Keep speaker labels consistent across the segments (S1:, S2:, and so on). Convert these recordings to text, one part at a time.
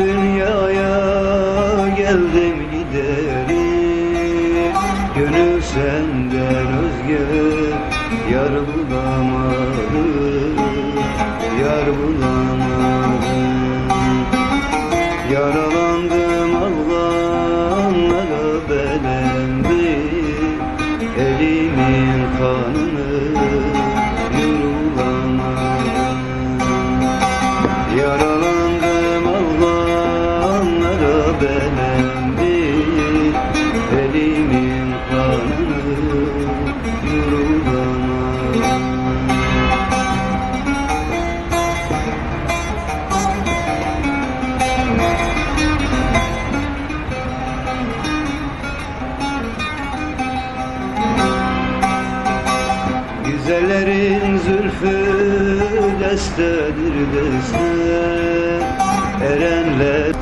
S1: dünyaya geldim giderim. Gönül senden özge yar bulamadım Yar bulamadım. Güzellerin zülfü destedir deste. Erenler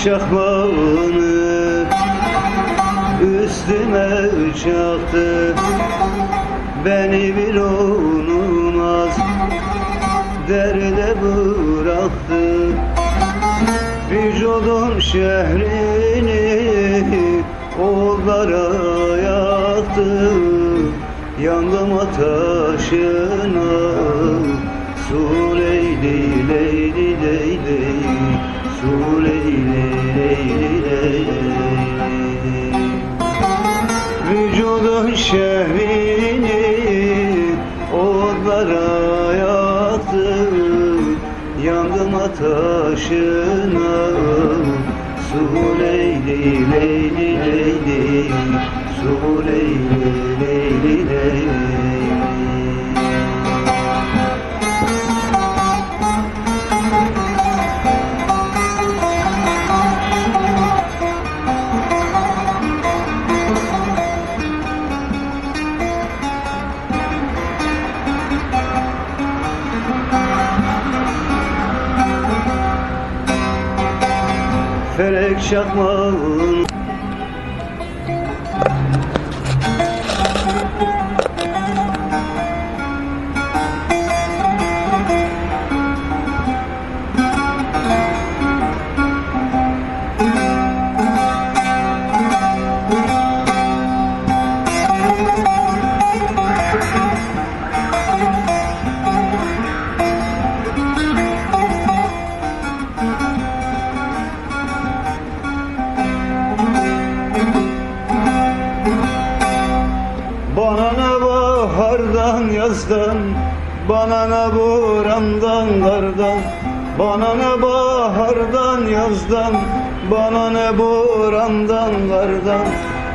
S1: Felek şahmağını üstüme çaktı. Beni bir unutmaz derde bıraktı. Vücudum şehrini oğullara yaktı. Yandım ateşine Su Ateşine Su leyli leyli leyli Su leyli leyli Felek çakmağın Bana ne bahardan yazdan Bana ne borandan kardan Bana ne bahardan yazdan Bana ne borandan kardan.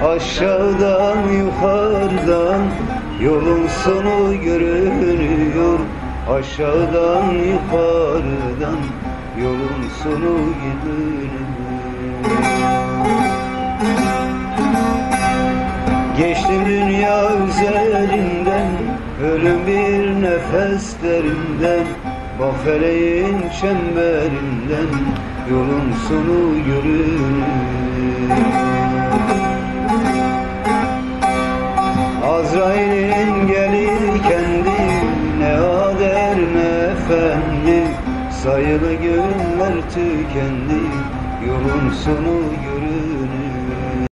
S1: Aşağıdan yukarıdan Yolun sonu görünüyor. Aşağıdan yukarıdan Yolun sonu görünüyor Geçtim dünya üzerinden Ölüm bir nefeslerinden. Bak feleğin çemberinden Yolun sonu görünür Azrail'in gelir kendi Ne ader ne efendi. Sayılı günler tükendi Yolun sonu görünür